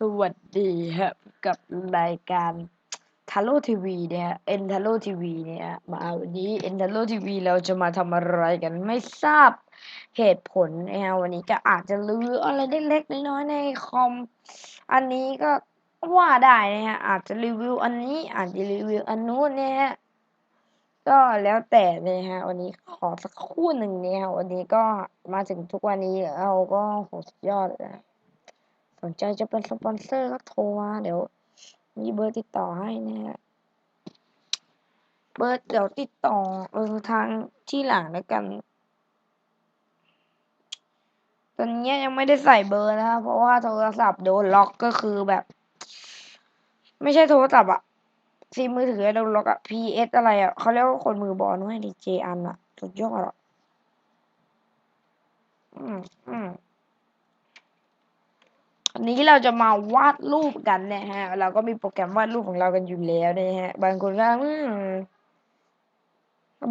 สวัสดีครับกับรายการทาโร่ทีวีเนี่ยเอ็นทาโร่ทีวีเนี่ยมาวันนี้เอ็นทาโร่ทีวีเราจะมาทำอะไรกันไม่ทราบเหตุผลนะฮะวันนี้ก็อาจจะลืออะไรเล็กๆน้อยๆในคอม อันนี้ก็ว่าได้นะฮะอาจจะรีวิวอันนี้อาจจะรีวิวอันนู้นเนี่ยฮะก็แล้วแต่เลยฮะ วันนี้ขอสักคู่หนึ่งเนี่ยฮะวันนี้ก็มาถึงทุกวันนี้เราก็โหสุดยอดเลย นะสนใจจะเป็นสปอนเซอร์ก็โทรมาเดี๋ยว มีเบอร์ติดต่อให้นะฮะเบอร์เดี๋ยวติดต่อเออทางที่หลังแล้วกัน ตอนนี้ยังไม่ได้ใส่เบอร์นะครับเพราะว่าโทรศัพท์โดนล็อกก็คือแบบ ไม่ใช่โทรศัพท์อะซีมือถือโดนล็อกอะ PS อะไรอะเขาเรียกว่าคนมือบอลด้วยดีเจอันอะสุดยอดอะอืมอืม นนี้เราจะมาวาดรูปกันนะฮะ เราก็มีโปรแกรมวาดรูปของเรากันอยู่แล้วนะฮะ บางคนก็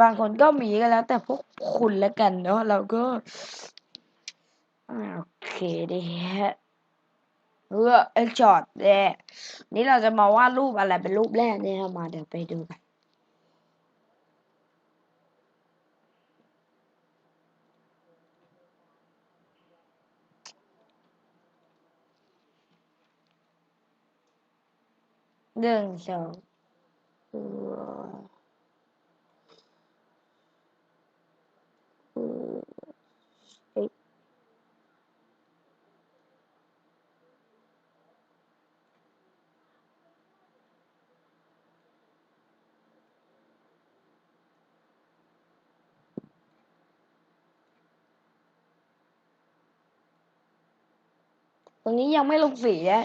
บางคนก็มีกันแล้ว แต่พวกคุณแล้วกันเนาะเราก็โอเคดีฮะเออเอ็กช็อตเนี่ยนี่เราจะมาวาดรูปอะไรเป็นรูปแรกเนี่ยมาเดี๋ยวไปดูกัน หนึ่งสองเออเออเอ๊ะตรงนี้ยังไม่ลงสีนะ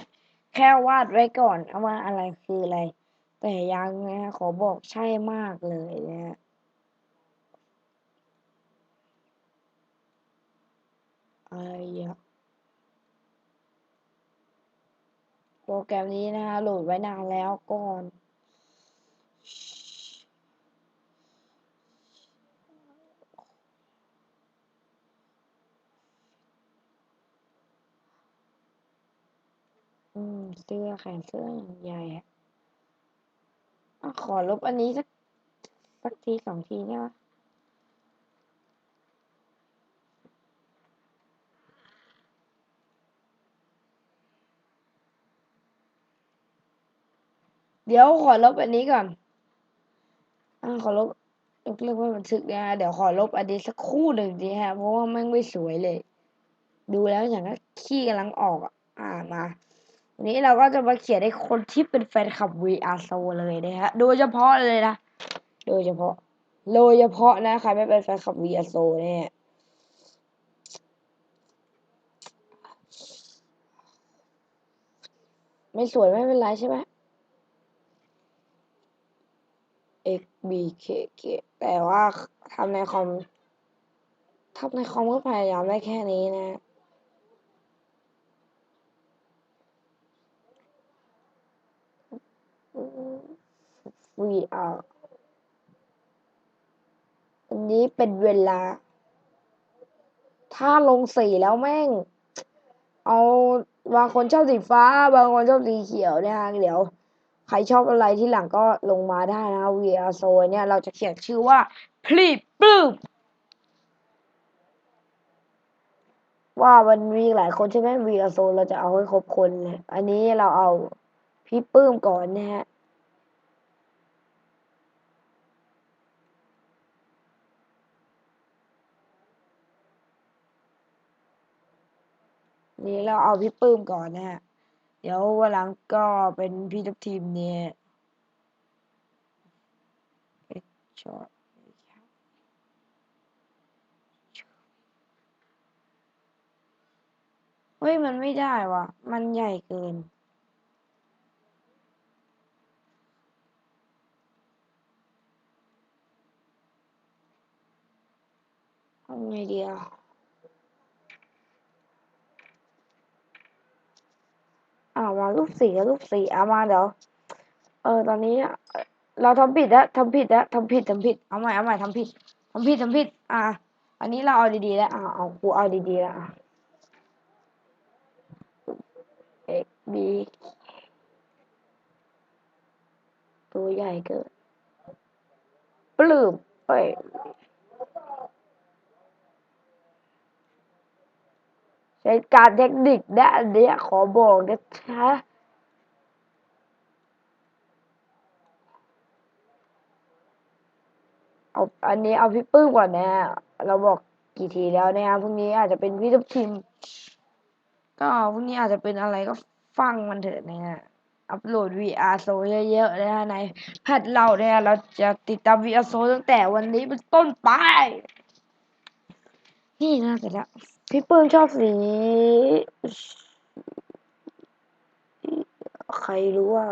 แค่วาดไว้ก่อนว่าอะไรคืออะไร แต่ยังนะขอบอกใช่มากเลยนะอะไรอะโปรแกรมนี้นะฮะโหลดไว้นานแล้วก่อน เสื้อแขนเสื้ออย่างใหญ่อะขอลบอันนี้สักสักทีสองทีได้ไหมเดี๋ยวขอลบอันนี้ก่อนอ่าขอลบยกเลิกไม่บันทึกนะฮะเดี๋ยวขอลบอันนี้สักคู่หนึ่งดีฮะ เพราะว่าแม่งไม่สวยเลย ดูแล้วอย่างก็ขี้กำลังออกอะอ่ามา วันนี้เราก็จะมาเขียนให้คนที่เป็นแฟนคลับ VR s o เลยนะฮะ โดยเฉพาะเลยนะ โดยเฉพาะ โดยเฉพาะนะใครไม่เป็นแฟนคลับ VR s o เนี่ยไม่สวยไม่เป็นไรใช่ไหม X B K K แต่ว่าทำในคอมทำในคอมก็พยายามได้แค่นี้นะ VR อันนี้เป็นเวลา ถ้าลงสีแล้วแม่ง เอาบางคนชอบสีฟ้า บางคนชอบสีเขียวเนี่ยฮะเดี๋ยวใครชอบอะไรที่หลังก็ลงมาได้นะ VR s o เนี่ย เราจะเขียนชื่อว่าพลีปลื้มว่ามันมีหลายคนใช่ไหม VR s o เราจะเอาให้ครบคนเลยอันนี้เราเอาพี่ปื้มก่อนนะฮะ นี่เราเอาพี่ปื้มก่อนนะฮะ เดี๋ยววันหลังก็เป็นพี่ทุกทีมเนี่ยช็อตเฮ้ย มันไม่ได้ว่ะ มันใหญ่เกิน ทำไงดีอะ อ่ามารูปสีรูปสีเอามาเดี๋ยว เออตอนนี้เราทำผิดแล้วทำผิดแล้วทำผิดทำผิดเอาใหม่เอาใหม่ทำผิดทำผิดทำผิด อ่า อันนี้เราเอาดีๆแล้วอ่าเอากูเอาดีๆแล้วอะ X B บีตัวใหญ่เกินปลื้มเอ้ ยใช้การเทคนิคด้านเนี้ยขอบอกนะคะเอาอันนี้เอาพี่ปื้มก่อนนะ เราบอกกี่ทีแล้วนะครับพรุ่งนี้อาจจะเป็นพี่ทับทิมก็พรุ่งนี้อาจจะเป็นอะไรก็ฟังมันเถอะนะฮะอัปโหลด VR โซเยอะๆนะฮะในแพทเราเนี่ย เราจะติดตาม VR โซตั้งแต่วันนี้เป็นต้นไป นี่นะเสร็จแล้ว พี่ปื้มชอบสีใครรู้ว่า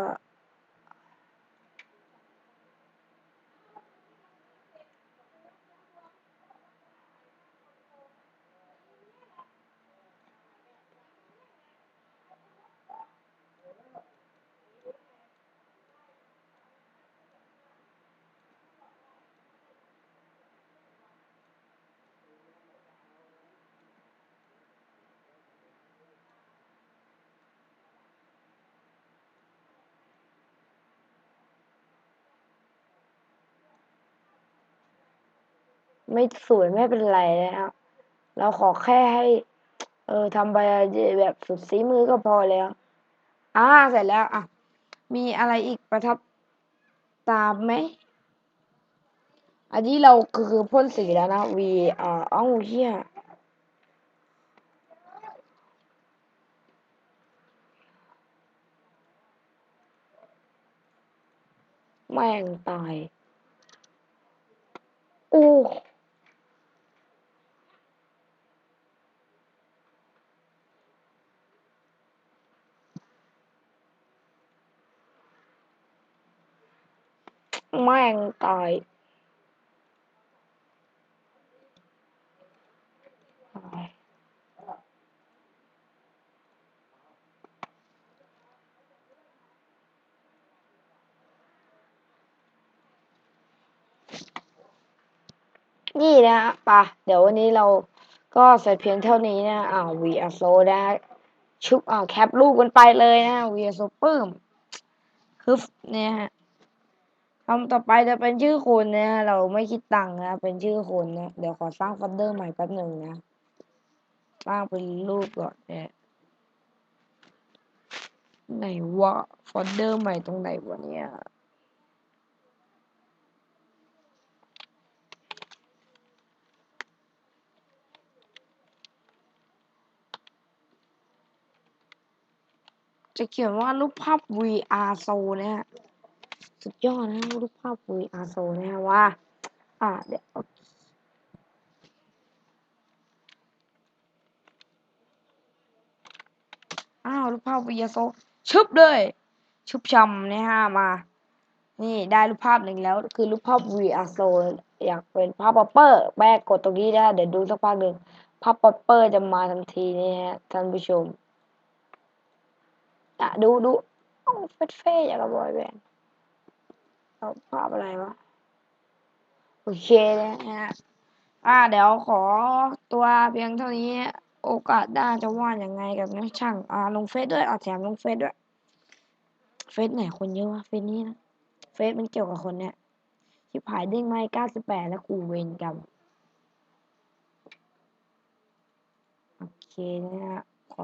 ไม่สวยไม่เป็นไรนะครับเราขอแค่ให้ เออทำไปแบบสุดสีมือก็พอแล้วอ่าเสร็จแล้วอะมีอะไรอีกประทับตามไหม อันนี้เราคือพ่นสีแล้วนะวีอ่าอ้าเฮียแม่งตาย โอ้ แม่งตายนี่นะปะเดี๋ยววันนี้เราก็เสร็จเพียงเท่านี้นะอ้าววีอาโซนะชุบอ่าแคปรูปกันไปเลยนะวีอาโซปื้มฮึบเนี่ยฮะ คำต่อไปจะเป็นชื่อคนนะฮะเราไม่คิดตังค์นะเป็นชื่อคนนะเดี๋ยวขอสร้างโฟลเดอร์ใหม่แป๊บหนึ่งนะสร้างเป็นรูปก่อนเนี่ยไหนวะโฟลเดอร์ใหม่ตรงไหนวะเนี่ยจะเขียนว่ารูปภาพ VR โซนะฮะ สุดยอดนะรูปภาพ VR โซนะฮะว่า อ่าเดี๋ยวอ้าวรูปภาพ VR โซชึบเลยชุบชำนะฮะมา นี่ได้รูปภาพหนึ่งแล้ว คือรูปภาพ VR โซอยากเป็นภาพป๊อปเปอร์แม่กดตรงนี้นะเดี๋ยวดูสักพักหนึ่งภาพป๊อปเปอร์จะมาทันทีนี่ฮะท่านผู้ชมอะดูดูโอ้เฟสเฟ่อย่างกับบอยแบนด์ เอาภาพอะไรวะ โอเคนะฮะอ่าเดี๋ยวขอตัวเพียงเท่านี้ โอกาสหน้าจะว่ายังไงกับนะช่าง อ่า ลงเฟซด้วยอ่าแถมลงเฟซด้วย เฟซไหนคนเยอะวะเฟซนี้นะ เฟซมันเกี่ยวกับคนเนี่ยชิบหายเด้งไม่เก้าสิบแปดแล้วกูเวรกรรมโอเคนะฮะขอ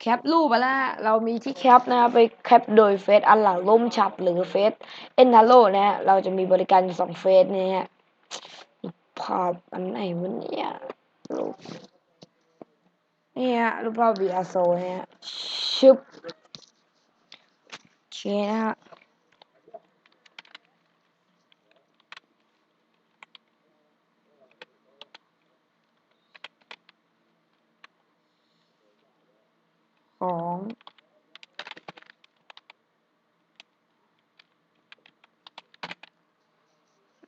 แคปรูปไปแล้วเรามีที่แคปนะไปแคปโดยเฟซอันหลังล่มฉับหรือเฟซเอ็นทาโร่นะฮะเราจะมีบริการสองเฟซนี่ฮะภาพอันไหนมันเนี่ยรูปนี่ฮะรูปภาพบีอาโซเนี่ยชึบโอเคนะฮะของ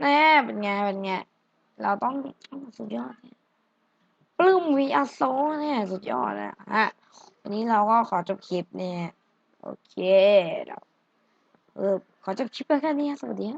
แน่เป็นไงเป็นไง เราต้องสุดยอดปลื้มวีอาโซเนี่ยสุดยอดแล้วฮะวันนี้เราก็ขอจบคลิปเนี่ย โอเคเราเออขอจบคลิปแค่นี้สวัสดี